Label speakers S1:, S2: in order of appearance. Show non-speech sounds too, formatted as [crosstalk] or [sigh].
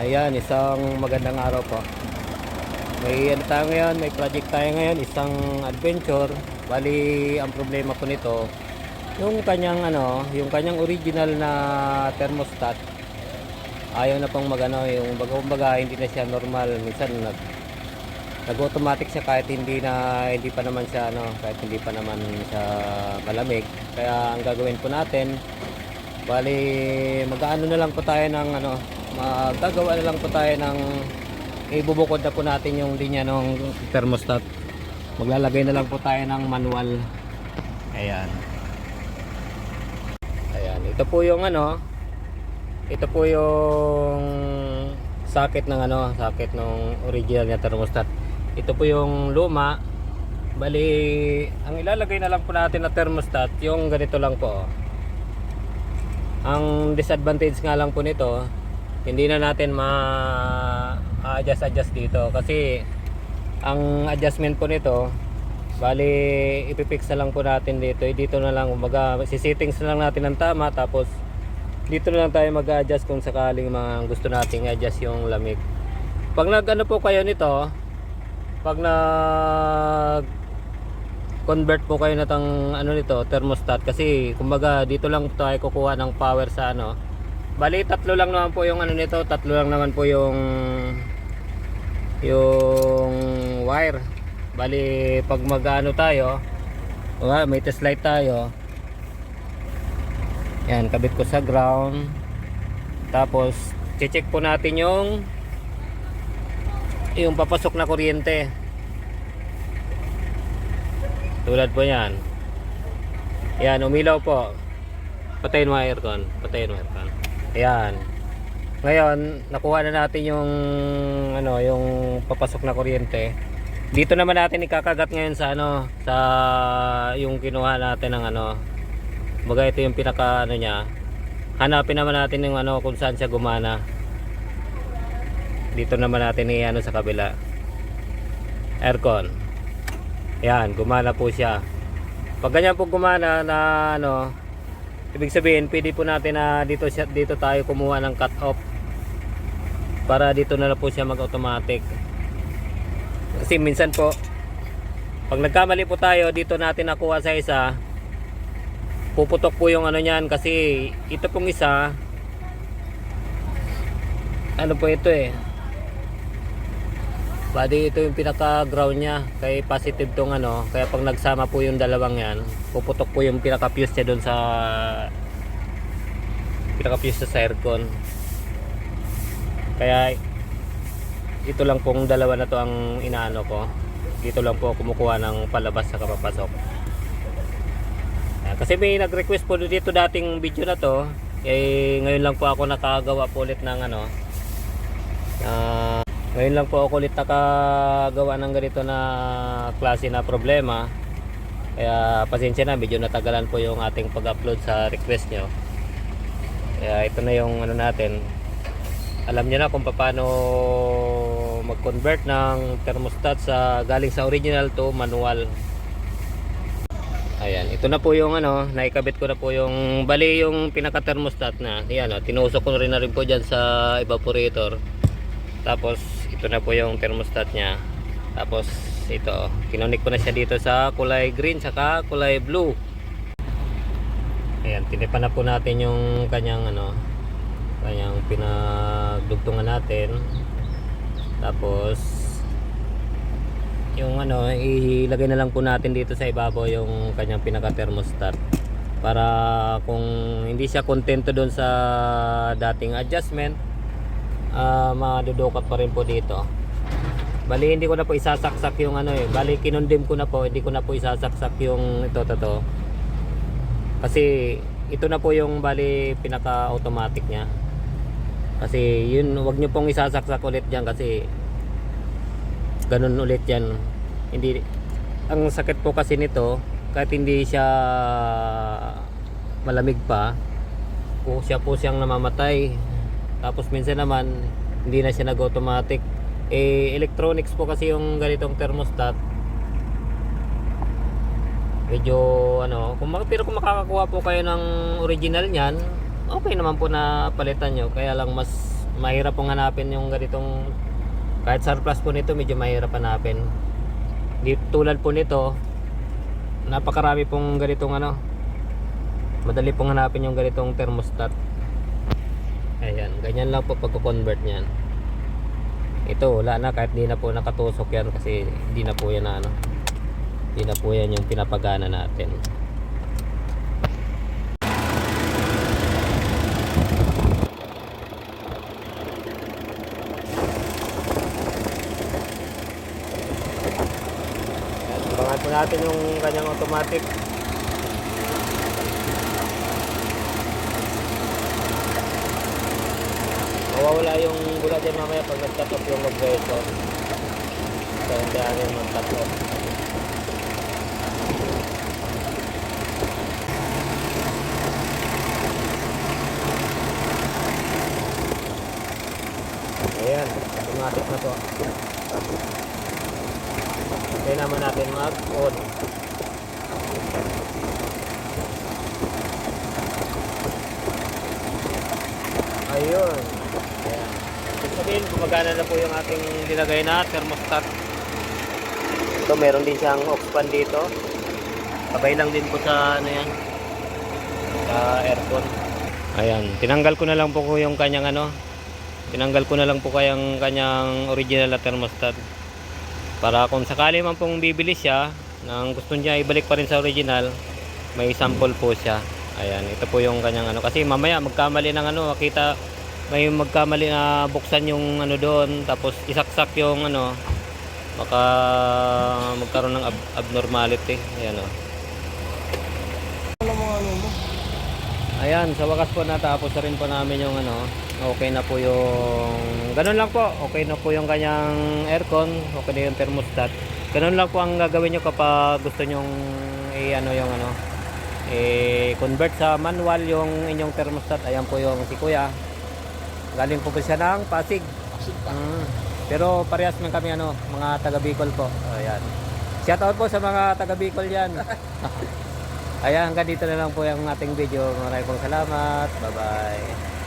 S1: Ayan, isang magandang araw po. May ano tayo ngayon, may project tayo ngayon, isang adventure. Bali, ang problema po nito, yung kanyang ano, yung kanyang original na thermostat, ayaw na pong magano, yung baga, kumbaga, hindi na siya normal. Minsan nag nag-automatic siya kahit hindi na hindi pa naman siya ano, kahit hindi pa naman siya malamig. Kaya ang gagawin po natin, bali mag-ano na lang po tayo ng ano, magagawa na lang po tayo ng ibubukod na po natin yung linya ng thermostat. Maglalagay na lang po tayo ng manual. Ayan. Ayan, ito po yung ano, ito po yung socket ng ano, socket ng original na thermostat. Ito po yung luma. Bali, ang ilalagay na lang po natin na thermostat, yung ganito lang po. Ang disadvantage nga lang po nito, hindi na natin ma-adjust adjust dito kasi ang adjustment po nito bali ipipix na lang po natin dito. Eh, dito na lang umaga si-settings na lang natin ng tama tapos dito na lang tayo mag-adjust kung sakaling mga gusto nating adjust yung lamig. Pag nag ano po kayo nito pag nag convert po kayo na tang ano nito thermostat kasi kumbaga dito lang tayo kukuha ng power sa ano bali tatlo lang naman po yung ano nito tatlo lang naman po yung yung wire. Bali pag magano tayo wala, may test light tayo. Yan kabit ko sa ground. Tapos check po natin yung yung papasok na kuryente. Tulad po yan. Yan umilaw po. Patayin mo aircon patayin mo aircon ayan. Ngayon nakuha na natin yung ano yung papasok na kuryente. Dito naman natin ikakagat ngayon sa ano sa yung kinuha natin ng ano baga ito yung pinaka ano niya. Hanapin naman natin yung ano kung saan siya gumana. Dito naman natin i ano sa kabila. Aircon. Yan gumana po siya. Pag ganyan po gumana na ano ibig sabihin pwede po natin na dito dito tayo kumuha ng cut off para dito na lang po siya mag automatic kasi minsan po pag nagkamali po tayo dito natin nakuha sa isa puputok po yung ano niyan kasi ito pong isa ano po ito eh Bali ito yung pinaka ground niya. Kay positive tong ano. Kaya pag nagsama po yung dalawang yan puputok po yung pinaka fuse niya doon sa pinaka fuse sa aircon. Kaya ito lang pong dalawa na to ang inaano ko. Dito lang po kumukuha ng palabas sa kapapasok. Kasi may nag-request po dito dating video na to. Eh ngayon lang po ako nakagawa po ulit ng ano ngayon lang po ako ulit nakagawa ng ganito na klase na problema. Kaya pasensya na, medyo natagalan po yung ating pag-upload sa request nyo. Kaya ito na yung ano natin. Alam nyo na kung paano mag-convert ng thermostat sa galing sa original to manual. Ayan, ito na po yung ano, naikabit ko na po yung bali yung pinaka thermostat na. Yan, oh, tinusok ko rin na rin po diyan sa evaporator. Tapos ito na po yung thermostat niya. Tapos ito, kinonik ko na siya dito sa kulay green saka kulay blue. Ayan, tinipan na po natin yung kanyang ano, kanyang pinagdugtungan natin. Tapos yung ano, ilagay na lang po natin dito sa ibabaw yung kanyang pinaka thermostat para kung hindi siya kontento doon sa dating adjustment uh, madudukat pa rin po dito. Bali hindi ko na po isasaksak yung ano eh. Bali kinondim ko na po hindi ko na po isasaksak yung ito to, to. kasi ito na po yung bali pinaka automatic nya kasi yun wag nyo pong isasaksak ulit dyan kasi ganun ulit yan. Hindi ang sakit po kasi nito kahit hindi siya malamig pa po siya po siyang namamatay tapos minsan naman hindi na siya nag-automatic. Eh electronics po kasi yung ganitong thermostat. Medyo ano, kung pero kung makakakuha po kayo ng original niyan, okay naman po na palitan nyo. Kaya lang mas mahirap pong hanapin yung ganitong kahit surplus po nito medyo mahirap hanapin. Di tulad po nito, napakarami pong ganitong ano. Madali pong hanapin yung ganitong thermostat. Ayan, ganyan lang po pagko-convert niyan. Ito, wala na kahit di na po nakatusok yan kasi hindi na po yan na ano. Hindi na po yan yung pinapagana natin. Abangan po natin yung kanyang automatic. Mawawala yung gula dyan mamaya pag nag-cut off yung compressor. So, hindi natin mag-cut off. Ayan, automatic na to. Kaya naman natin mag-on. Ayun. Sabihin, gumagana na po yung ating nilagay na thermostat. Ito, meron din siyang aux fan dito. Sabay lang din po sa ano yan. Sa aircon. Ayan, tinanggal ko na lang po ko yung kanyang ano. Tinanggal ko na lang po kayang kanyang original na thermostat. Para kung sakali man pong bibili siya, nang gusto niya ibalik pa rin sa original, may sample po siya. Ayan, ito po yung kanyang ano. Kasi mamaya magkamali ng ano, makita may magkamali na buksan yung ano doon, tapos isaksak yung ano, baka magkaroon ng ab- abnormality. Ayan o.
S2: Ano ano mo?
S1: Ayan, sa wakas po natapos na rin po namin yung ano, okay na po yung, ganun lang po, okay na po yung kanyang aircon, okay na yung thermostat. Ganun lang po ang gagawin nyo kapag gusto nyong i-ano yung ano, i-convert sa manual yung inyong thermostat. Ayan po yung si Kuya. Galing po po siya ng Pasig.
S2: Pasig pa.
S1: Mm. Pero parehas man kami ano, mga taga Bicol po. Ayan. Shout out po sa mga taga Bicol yan. [laughs] Ayan, hanggang dito na lang po yung ating video. Maraming pong salamat. Bye-bye.